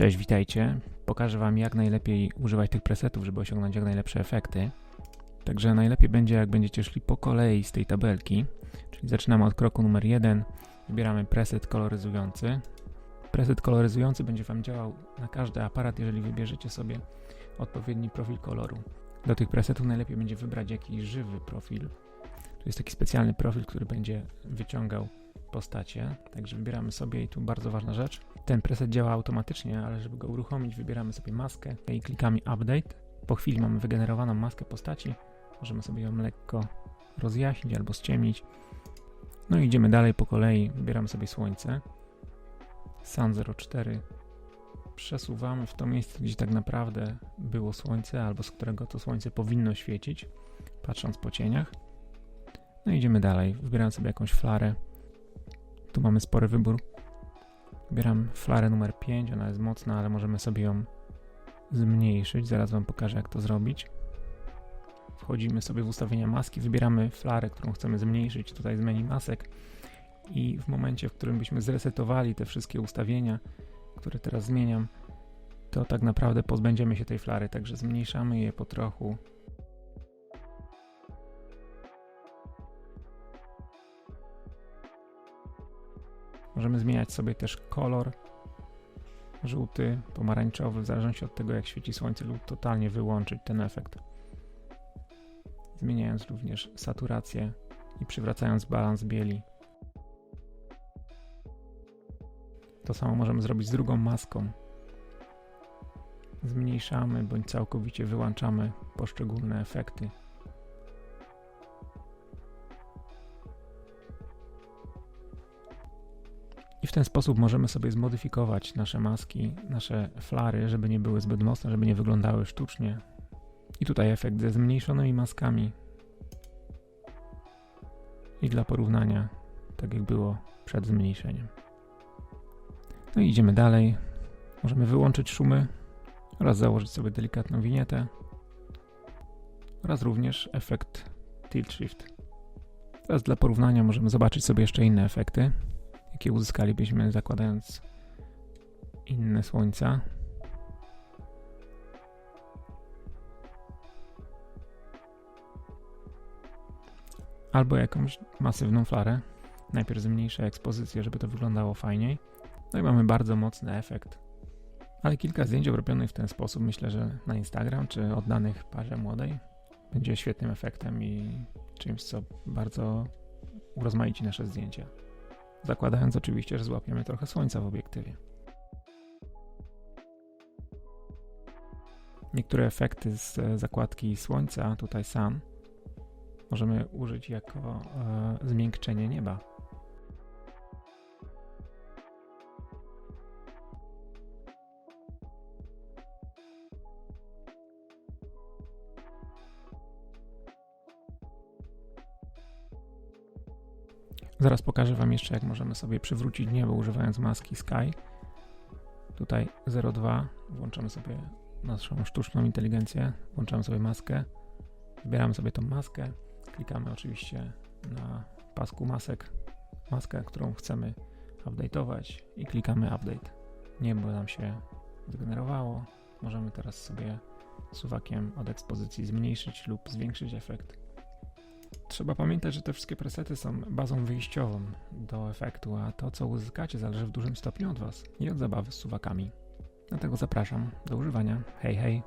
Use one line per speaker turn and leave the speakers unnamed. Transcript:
Cześć, witajcie. Pokażę Wam jak najlepiej używać tych presetów, żeby osiągnąć jak najlepsze efekty. Także najlepiej będzie jak będziecie szli po kolei z tej tabelki. Czyli zaczynamy od kroku numer 1. Wybieramy preset koloryzujący. Preset koloryzujący będzie Wam działał na każdy aparat, jeżeli wybierzecie sobie odpowiedni profil koloru. Do tych presetów najlepiej będzie wybrać jakiś żywy profil. To jest taki specjalny profil, który będzie wyciągał postacie. Także wybieramy sobie i tu bardzo ważna rzecz. Ten preset działa automatycznie, ale żeby go uruchomić, wybieramy sobie maskę i klikamy Update. Po chwili mamy wygenerowaną maskę postaci. Możemy sobie ją lekko rozjaśnić albo ściemnić. No i idziemy dalej po kolei. Wybieramy sobie słońce. Sun 04. Przesuwamy w to miejsce, gdzie tak naprawdę było słońce, albo z którego to słońce powinno świecić, patrząc po cieniach. No i idziemy dalej. Wybieram sobie jakąś flarę. Tu mamy spory wybór. Wybieram flarę numer 5, ona jest mocna, ale możemy sobie ją zmniejszyć. Zaraz Wam pokażę, jak to zrobić. Wchodzimy sobie w ustawienia maski, wybieramy flarę, którą chcemy zmniejszyć tutaj z menu masek i w momencie, w którym byśmy zresetowali te wszystkie ustawienia, które teraz zmieniam, to tak naprawdę pozbędziemy się tej flary, także zmniejszamy je po trochu. Możemy zmieniać sobie też kolor żółty, pomarańczowy, w zależności od tego jak świeci słońce lub totalnie wyłączyć ten efekt. Zmieniając również saturację i przywracając balans bieli. To samo możemy zrobić z drugą maską. Zmniejszamy bądź całkowicie wyłączamy poszczególne efekty. W ten sposób możemy sobie zmodyfikować nasze maski, nasze flary, żeby nie były zbyt mocne, żeby nie wyglądały sztucznie. I tutaj efekt ze zmniejszonymi maskami. I dla porównania, tak jak było przed zmniejszeniem. No i idziemy dalej. Możemy wyłączyć szumy oraz założyć sobie delikatną winietę oraz również efekt Tilt Shift. Teraz dla porównania możemy zobaczyć sobie jeszcze inne efekty, jakie uzyskalibyśmy zakładając inne słońca. Albo jakąś masywną flarę. Najpierw zmniejszę ekspozycję, żeby to wyglądało fajniej. No i mamy bardzo mocny efekt. Ale kilka zdjęć obrobionych w ten sposób myślę, że na Instagram czy oddanych parze młodej będzie świetnym efektem i czymś, co bardzo urozmaici nasze zdjęcia. Zakładając oczywiście, że złapiemy trochę słońca w obiektywie. Niektóre efekty z zakładki słońca, tutaj sam, możemy użyć jako e, zmiękczenie nieba. Zaraz pokażę Wam jeszcze, jak możemy sobie przywrócić niebo używając maski Sky. Tutaj 02, włączamy sobie naszą sztuczną inteligencję, włączamy sobie maskę, wybieramy sobie tą maskę, klikamy oczywiście na pasku masek, maskę, którą chcemy update'ować i klikamy update. Niebo nam się zgenerowało. Możemy teraz sobie suwakiem od ekspozycji zmniejszyć lub zwiększyć efekt. Trzeba pamiętać, że te wszystkie presety są bazą wyjściową do efektu, a to, co uzyskacie, zależy w dużym stopniu od Was i od zabawy z suwakami. Dlatego zapraszam do używania. Hej, hej!